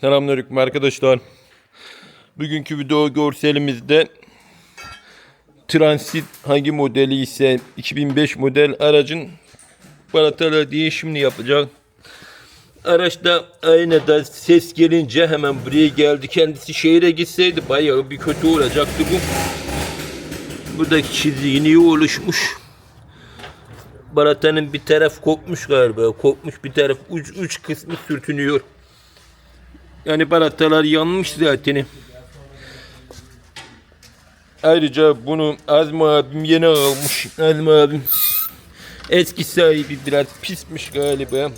Selamünaleyküm arkadaşlar. Bugünkü video görselimizde Transit hangi modeli ise 2005 model aracın balatalar değişimini yapacak. Araçta aynada ses gelince hemen buraya geldi. Kendisi şehire gitseydi bayağı bir kötü olacaktı bu. Buradaki çizgi niye oluşmuş? Balatanın bir taraf kopmuş galiba. Kopmuş bir taraf uç, uç kısmı sürtünüyor. Yani balatalar yanmış zaten. Ayrıca bunu Azmi abim yeni almış. Azmi abim eski sahibi biraz pismiş galiba.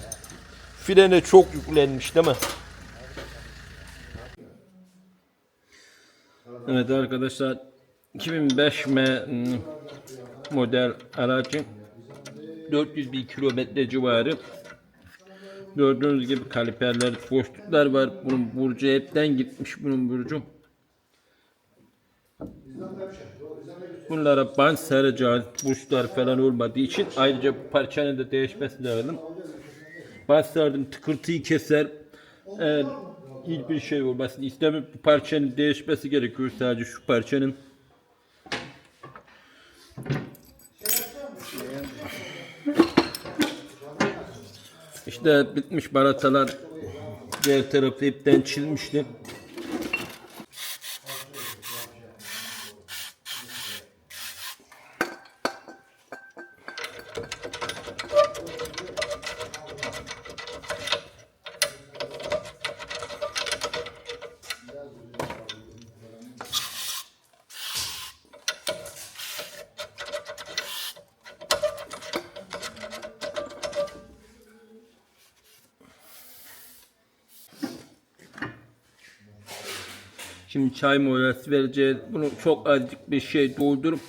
Frene çok yüklenmiş değil mi? Evet arkadaşlar 2005 M model aracın 400 bin kilometre civarı Gördüğünüz gibi kaliperler, boşluklar var. Bunun burcu hepten gitmiş bunun burcu. Bunlara bant saracağız. Burçlar falan olmadığı için ayrıca parçanın da değişmesi lazım. Bant sardım tıkırtıyı keser. Eğer hiçbir şey olmasını istemiyorum. Bu parçanın değişmesi gerekiyor sadece şu parçanın. İşte bitmiş baratalar diğer tarafı ipten çizmişti. Şimdi çay molası vereceğiz. Bunu çok azıcık bir şey doldurup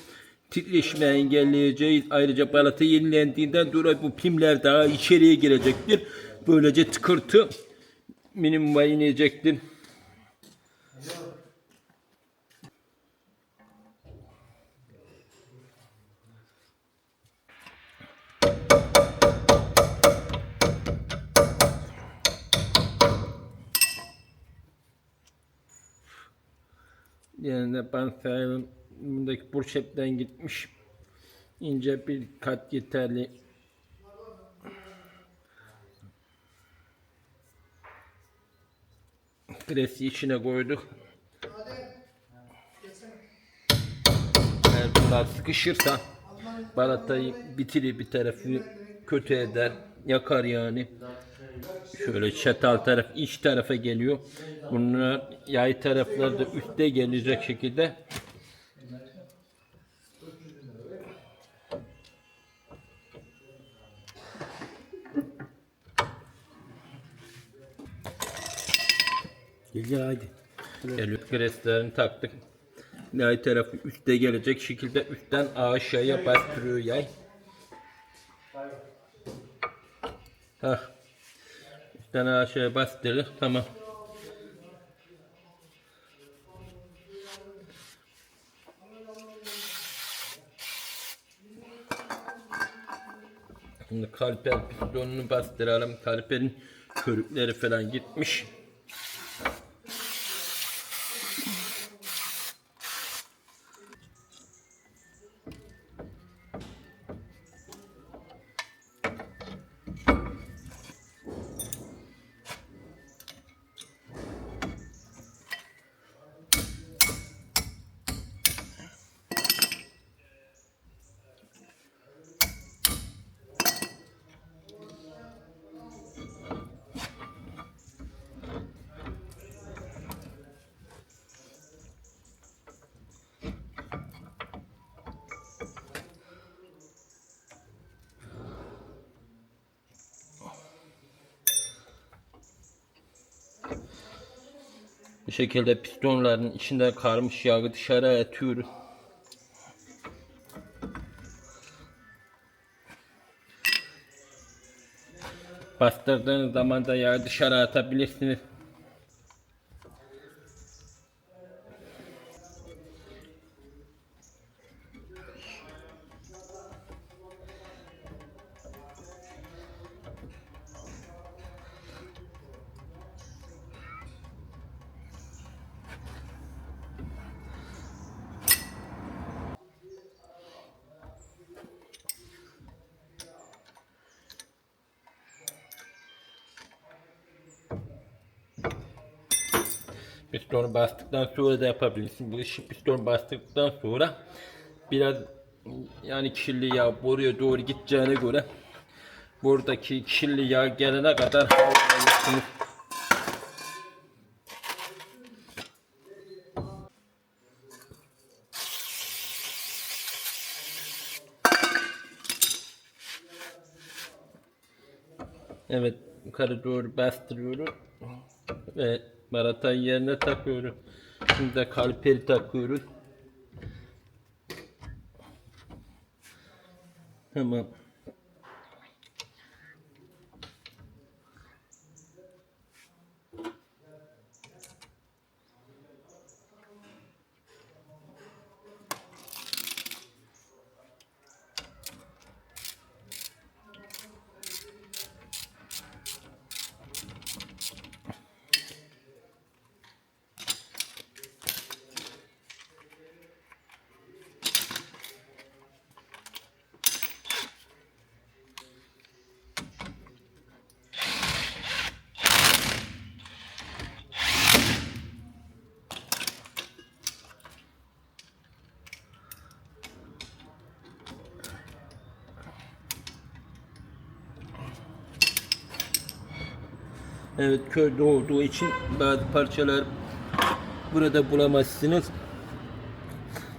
titreşme engelleyeceğiz. Ayrıca balata yenilendiğinden dolayı bu pimler daha içeriye girecektir. Böylece tıkırtı minimuma inecektir. Ben sayalım bundaki burşetten gitmiş. ince bir kat yeterli. Presi içine koyduk. Eğer bunlar sıkışırsa balatayı bitirir bir tarafı kötü eder, yakar yani. Şöyle çatal taraf iç tarafa geliyor. Bunlar yay tarafları da üstte gelecek şekilde Gel hadi. geliyor. Kreslerini taktık. Yay tarafı üstte gelecek şekilde üstten aşağıya bastırıyor yay. Hah. Üstten aşağıya bastırır. Tamam. Şimdi kalper pistonunu bastıralım. Kalperin körükleri falan gitmiş. Bu şekilde pistonların içinde karmış yağı dışarı atıyoruz. Bastırdığınız zaman da yağı dışarı atabilirsiniz. Pistonu bastıktan sonra da yapabilirsin. Bu işi piston bastıktan sonra biraz yani kirli yağ boruya doğru gideceğine göre buradaki kirli yağ gelene kadar havalayacaksınız. Evet yukarı doğru bastırıyoruz ve baratayı yerine takıyoruz. Şimdi de kalperi takıyoruz. Tamam. Evet köyde olduğu için bazı parçalar burada bulamazsınız.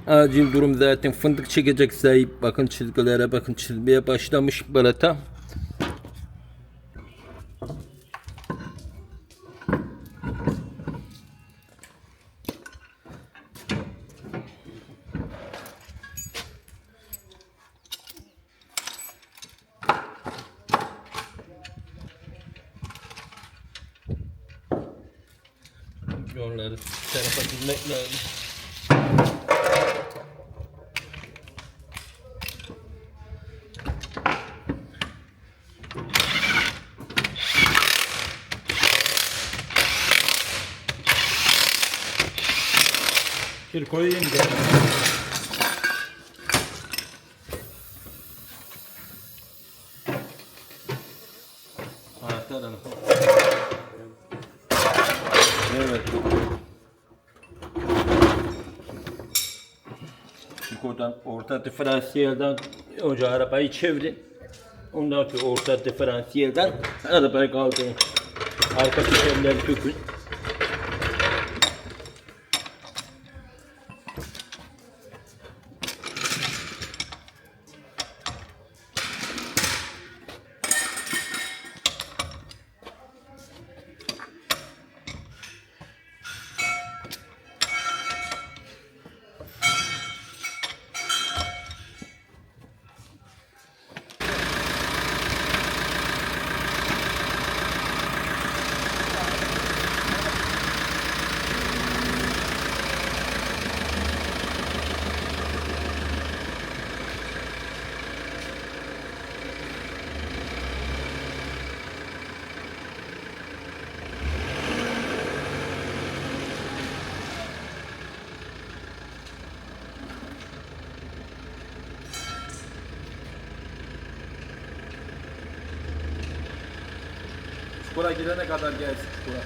Acil durum zaten fındık çekecek sahip. Bakın çizgilere bakın çizmeye başlamış balata. Yolları tarafa dizmek lazım. Bir koyayım da. Anahtar anahtar. Evet. Yukarıdan orta diferansiyelden önce arabayı çevirin. Ondan sonra orta diferansiyelden arabayı kaldırın. Arka tekerleri sökün. Çukura gidene kadar gelsin çukura.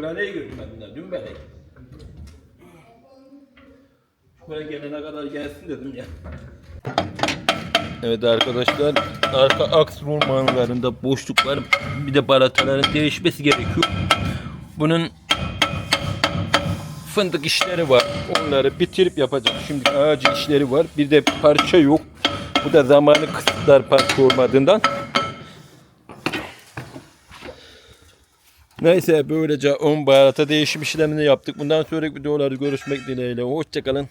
Çukura neyi götürmediler? Dün beri. Çukura gelene kadar gelsin dedim ya. Evet arkadaşlar arka aks rulmanlarında boşluklar bir de balataların değişmesi gerekiyor. Bunun fındık işleri var. Onları bitirip yapacağım. Şimdi acil işleri var. Bir de parça yok. Bu da zamanı kısıtlar parça olmadığından. Neyse böylece ön baharata değişim işlemini yaptık. Bundan sonraki videolarda görüşmek dileğiyle. Hoşçakalın.